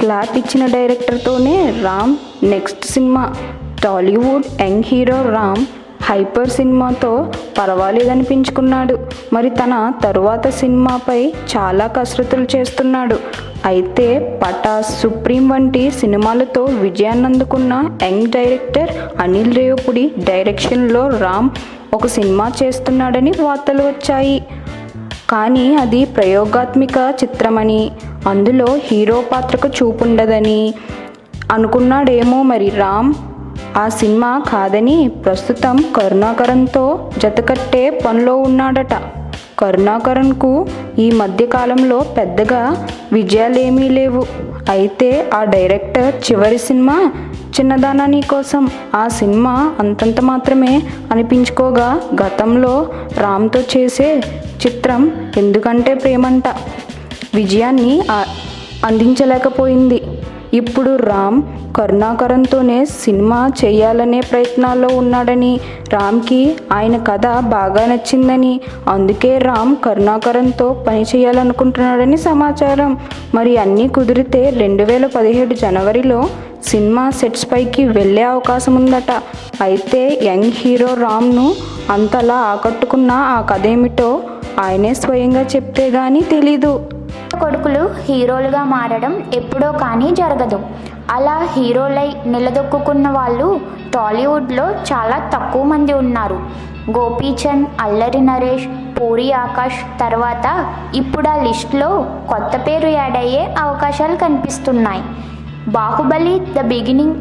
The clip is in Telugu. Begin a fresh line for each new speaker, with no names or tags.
క్లాప్ ఇచ్చిన డైరెక్టర్తోనే Ram next cinema. Tollywood young hero Ram Hyper సినిమాతో పర్వాలేదనిపించుకున్నాడు. మరి తన తరువాత సినిమాపై చాలా కసరత్తులు చేస్తున్నాడు. అయితే పటాస్ సుప్రీం వంటి సినిమాలతో విజయాన్ని అందుకున్న యంగ్ డైరెక్టర్ అనిల్ రేవుపుడి డైరెక్షన్లో రామ్ ఒక సినిమా చేస్తున్నాడని వార్తలు వచ్చాయి. కానీ అది ప్రయోగాత్మక చిత్రమని. అందులో హీరో పాత్రకు చూపుండదని అనుకున్నాడేమో మరి రామ్. ఆ సినిమా కాదని ప్రస్తుతం కరుణాకరణ్తో జతకట్టే పనిలో ఉన్నాడట. కరుణాకరన్కు ఈ మధ్యకాలంలో పెద్దగా విజయాలేమీ లేవు. అయితే ఆ డైరెక్టర్ చివరి సినిమా చిన్నదానాని కోసం. ఆ సినిమా అంతంత మాత్రమే అనిపించుకోగా గతంలో రామ్తో చేసే చిత్రం ఎందుకంటే ప్రేమంట. విజయాన్ని అందించలేకపోయింది. ఇప్పుడు రామ్ కరుణాకరంతోనే సినిమా చేయాలనే ప్రయత్నాల్లో ఉన్నాడని రామ్కి ఆయన కథ బాగా నచ్చిందని. అందుకే రామ్ కరుణాకరంతో పని చేయాలనుకుంటున్నాడని సమాచారం. మరి అన్నీ కుదిరితే రెండు వేల పదిహేడు జనవరిలో సినిమా సెట్స్ పైకి వెళ్ళే అవకాశం ఉందట. అయితే యంగ్ హీరో రామ్ను అంతలా ఆకట్టుకున్న ఆ కథ ఏమిటో ఆయనే స్వయంగా చెప్తే గానీ తెలీదు.
కొడుకులు హీరోలుగా మారడం ఎప్పుడో కానీ జరగదు. అలా హీరోలై నిలదొక్కున్న వాళ్ళు టాలీవుడ్లో చాలా తక్కువ మంది ఉన్నారు. గోపీచంద్ అల్లరి నరేష్ పూరి ఆకాష్ తర్వాత ఇప్పుడు ఆ లిస్ట్లో కొత్త పేరు యాడ్ అయ్యే అవకాశాలు కనిపిస్తున్నాయి. Baahubali the beginning